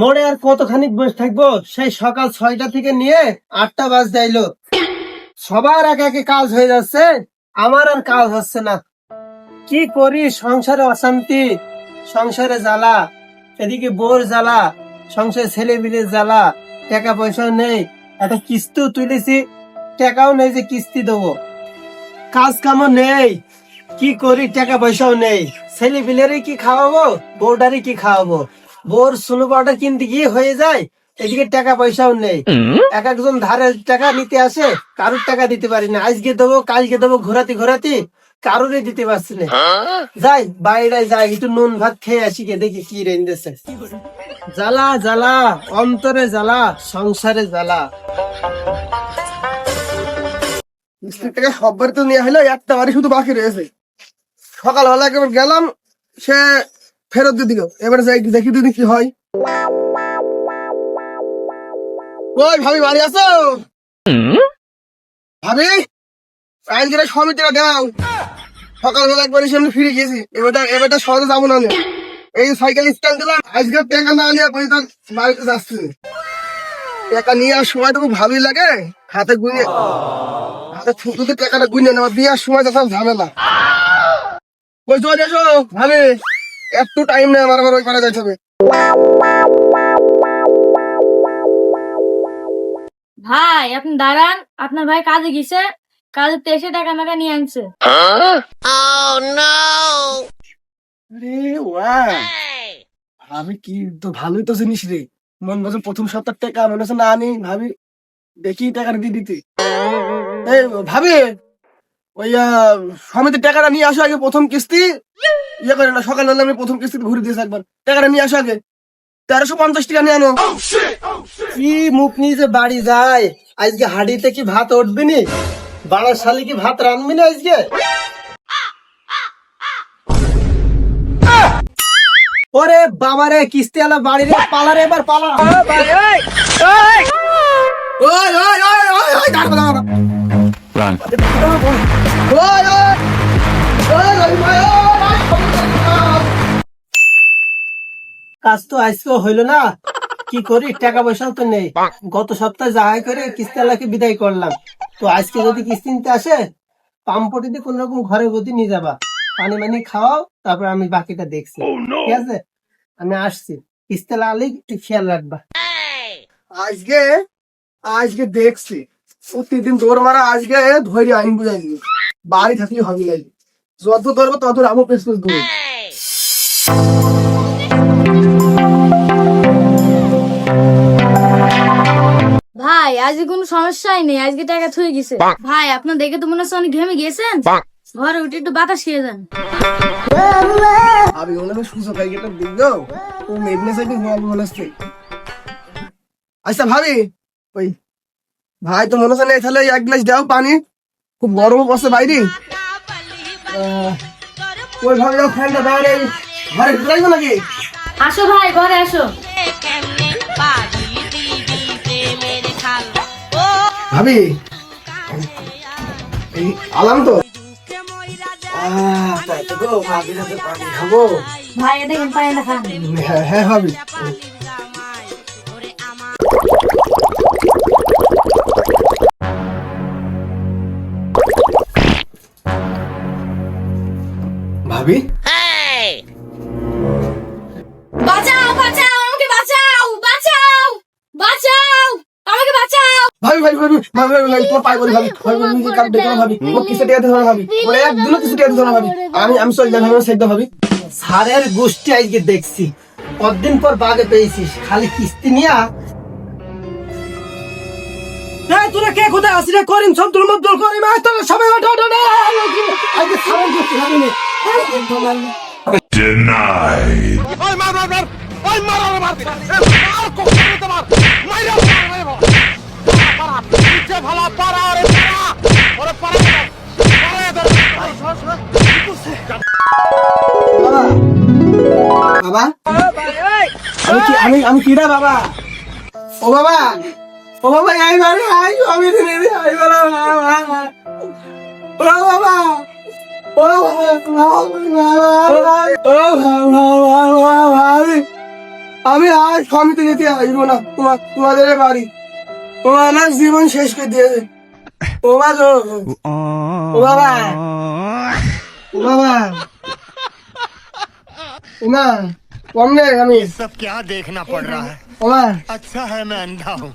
মোড়ে আর কতখানি বসে থাকব? সেই সকাল ছয়টা থেকে নিয়ে আটটা বাজ যাইলো। সবার একে একে কাজ হয়ে যাচ্ছে। আমার আর কাজ হচ্ছে না। কি করি? সংসারে অশান্তি, সংসারে জ্বালা, এদিকে বোর জ্বালা, সংসারে ছেলে মিলে জ্বালা টাকা পয়সা নেই, একটা কিস্তিও তুলেছি, টাকাও নেই যে কিস্তি দেবো। কাজ কামও নেই, কি করি? টাকা পয়সাও নেই। ছেলে বিলেরই কি খাওয়াবো? বউটারই কি খাওয়াবো? বউর সুনো পাউডার কিনতে গিয়ে হয়ে যায় এদিকে টাকা পয়সাও নেই। এক একজন ধারের টাকা নিতে আসে কারোর টাকা দিতে পারি না। আজকে দেবো কালকে দেবো ঘোরাতে ঘোরাতে কারোরই দিতে পারছি না। যাই বাইরে যাই একটু নুন ভাত খেয়ে আসি গে দেখি কি রেঞ্জেছে জ্বালা জ্বালা অন্তরে জ্বালা সংসারে জ্বালা। মিস্ত্রি থেকে তো নেওয়া হলো একটা বাড়ি শুধু বাকি রয়েছে। সকালবেলা একবার গেলাম সে ফেরত দিয়ে দিল। এবারে যাই, দেখি দিদি কি হয়। ওই ভাবি, বাড়ি আছো? ভাবি আজকে দাও সকালবেলা একবার এসে আমি ফিরে গেছি এবারটা এবারটা সহজে যাব না এই সাইকেল স্ট্যান্ড দিলাম, আজকে টাকা না নিয়ে পরে তার বাড়িতে যাচ্ছি। টাকা নিয়ে আর সময় তো খুব ভালোই লাগে। হাতে গুনে হাতে ফুটুতে টাকাটা গুনে নেওয়া বিয়ার সময় তো সব ঝামেলা। ওই চলে এসো, ভাবে। একটু টাইম নেই আমার আবার ওই পারে যাইতে হবে। ভাই আপনি দাঁড়ান। আপনার ভাই কাজে গেছে। কাজে এসে টাকা টাকা নিয়ে আনছে। ভাবি কি তো ভালোই তো জিনিস রে। মন বলছে প্রথম সপ্তাহ টাকা মনে হচ্ছে না আনি। ভাবি দেখি টাকাটা দিয়ে দিতে ভাবি ওই সমিতির টাকাটা নিয়ে আসো আগে প্রথম কিস্তি। ইয়ে করে না সকাল হলে আমি প্রথম কিস্তি ঘুরে দিয়েছি একবার। টাকাটা নিয়ে আসো আগে। তেরোশো পঞ্চাশ টাকা নিয়ে আনো। কি মুখ নিয়ে যে বাড়ি যায়? আজকে হাড়িতে কি ভাত উঠবে নি? বাড়ার শালি কি ভাত রানবি না আজকে? ওরে বাবারে কিস্তি আলা বাড়ি রে পালা। রে এবার পালা ওই ওই ওই ওই ওই দাঁড়া ওই ওই কাজ তো হইল না। কি করি টাকা পয়সাও তো নেই। গত সপ্তাহে যাহাই করে কিস্তি আলাকে বিদায় করলাম। তো আজকে যদি কিস্তি নিতে আসে পাম্পটিতে কোন রকম ঘরে গতি নিয়ে যাবা। পানি মানি খাওয়াও তারপর আমি বাকিটা দেখছি। ঠিক আছে? আমি আসছি। কিস্তি আলি একটু খেয়াল রাখবা। আজকে আজকে দেখছি। প্রতিদিন দৌড় মারা আজকে ধৈর্য আইন বুঝাই দিবি। বাড়ি থাকলে হবে না যত ধরবো তত রামো পেস পেস ধরবো। ভাই আজকে কোনো সমস্যাই নেই আজকে টাকা থুয়ে গেছে। ভাই আপনার দেখে তো মনে হচ্ছে অনেক ঘেমে গিয়েছেন ঘরে উঠে একটু বাতাস খেয়ে যান। আমি ওনাকে সুযোগ পাই গেলাম দিও ও মেঘনে সাইডে গল্প বলেছে। আচ্ছা ভাবি ওই ভাই তো মনে হচ্ছে না তাহলে এক গ্লাস দাও পানি। খুব গরম বসে বাইরে। ওই ভাবি দাও ফ্যানটা বাইরে ঘরে ঢুকে রাখব নাকি? আসো ভাই ঘরে আসো। ভাবি আলাম তো। ভাই দেখেন পায়ে খান। হ্যাঁ হ্যাঁ ভাবি। ভাবি ভাবি ভাবি ভাবি ভাবি তোমার পায়ে পড়ি ভাবি ভাবি ভাবি নিজে কাট দেখো ভাবি ও কিসে টিয়া দিছো ভাবি ওরে একদিনও কিসে টিয়া দিছো ভাবি আমি আমি চল যাই ভাবি সেদ্ধ ভাবি। সারের গোষ্ঠী আজকে দেখছি কতদিন পর বাগে পেয়েছিস খালি কিস্তি নিয়া? এই তোরা কে কোথায় আসি রে? করিম সব দুল করিম আয় তোরা সবাই ওঠো ওঠো না আজকে সারের গোষ্ঠী হবে না। Denied. বাবা আমি আমি কিরা বাবা ও বাবা ও বাবা আই বাড়ি আই আমি আই বাবা ও বাবা ও বাবা বাবা বাবা আমি যেতে আসব না তোমার তোমাদের বাড়ি তোমার আমার জীবন শেষ করে দিয়েছে ও গো ও বাবা ও বাবা उमर उमर सब क्या देखना पड़ रहा है। उमर अच्छा है मैं अंधा हूँ।